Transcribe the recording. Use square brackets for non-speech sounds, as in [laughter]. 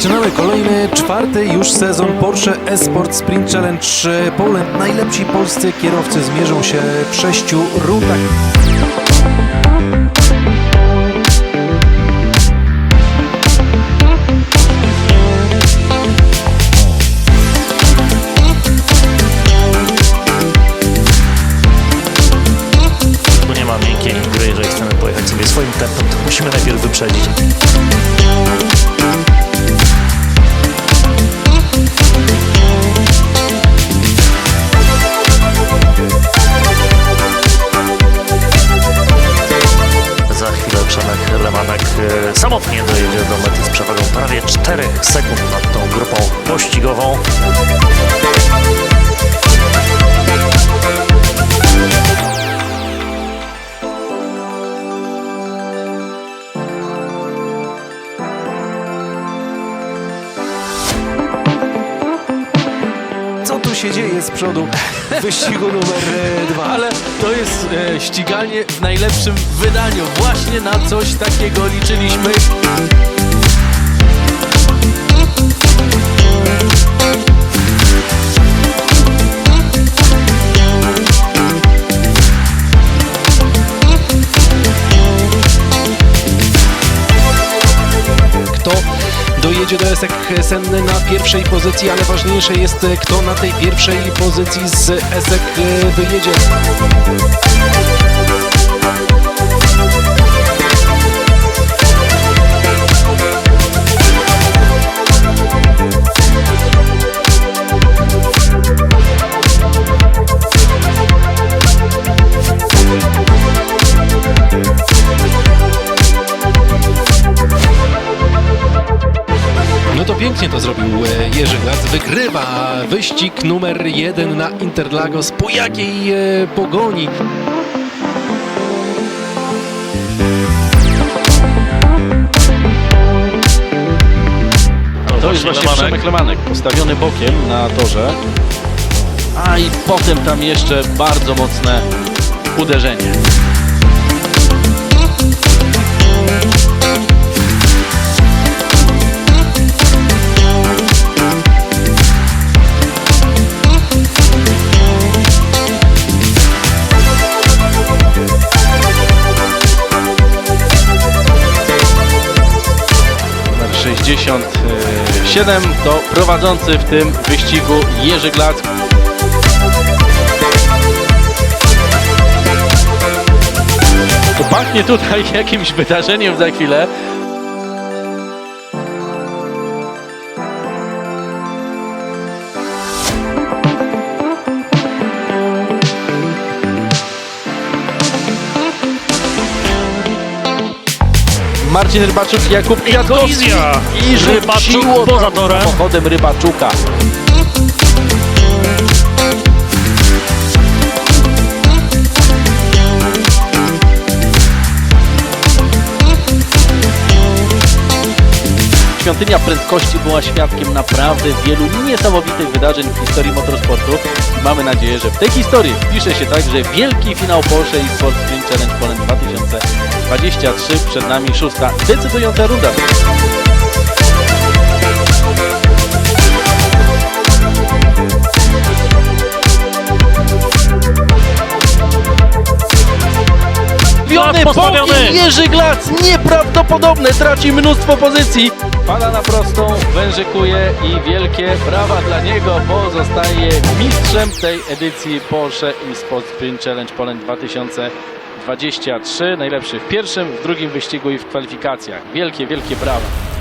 Zaczynamy kolejny, czwarty już sezon Porsche Esport Sprint Challenge Poland. Najlepsi polscy kierowcy zmierzą się w sześciu rundach. Nie ma miękkiej gry, jeżeli chcemy pojechać sobie swoim tempem, to musimy najpierw wyprzedzić. E, samotnie dojedzie do mety z przewagą prawie 4 sekund nad tą grupą pościgową. Się dzieje z przodu w [laughs] wyścigu numer e, dwa? Ale to jest e, ściganie w najlepszym wydaniu. Właśnie na coś takiego liczyliśmy. Dojedzie do Esek Senny na pierwszej pozycji, ale ważniejsze jest e, kto na tej pierwszej pozycji z Esek wyjedzie. Pięknie to zrobił e, Jerzy Glac. Wygrywa wyścig numer jeden na Interlagos. Po jakiej e, pogoni? To jest właśnie Przemek Lemanek, postawiony bokiem na torze. A i potem tam jeszcze bardzo mocne uderzenie. 67 to prowadzący w tym wyścigu Jerzy Glac. To pachnie tutaj [laughs] jakimś wydarzeniem za chwilę. Marcin Rybaczuk, Jakub Kwiatkowski kolizja. i Rybaczuk rzuciło poza tam torem. samochodem Rybaczuka. Świątynia Prędkości była świadkiem naprawdę wielu niesamowitych wydarzeń w historii motorsportu. I mamy nadzieję, że w tej historii wpisze się także wielki finał Porsche i Sport Sprint Challenge Poland 2023. Przed nami szósta decydująca runda. Postawiony bokiem Jerzy Glac, nieprawdopodobne, traci mnóstwo pozycji. Pada na prostą, wężykuje i wielkie brawa dla niego, bo zostaje mistrzem tej edycji Porsche i Sport Sprint Challenge Poland 2023. Najlepszy w pierwszym, w drugim wyścigu i w kwalifikacjach. Wielkie, wielkie brawa.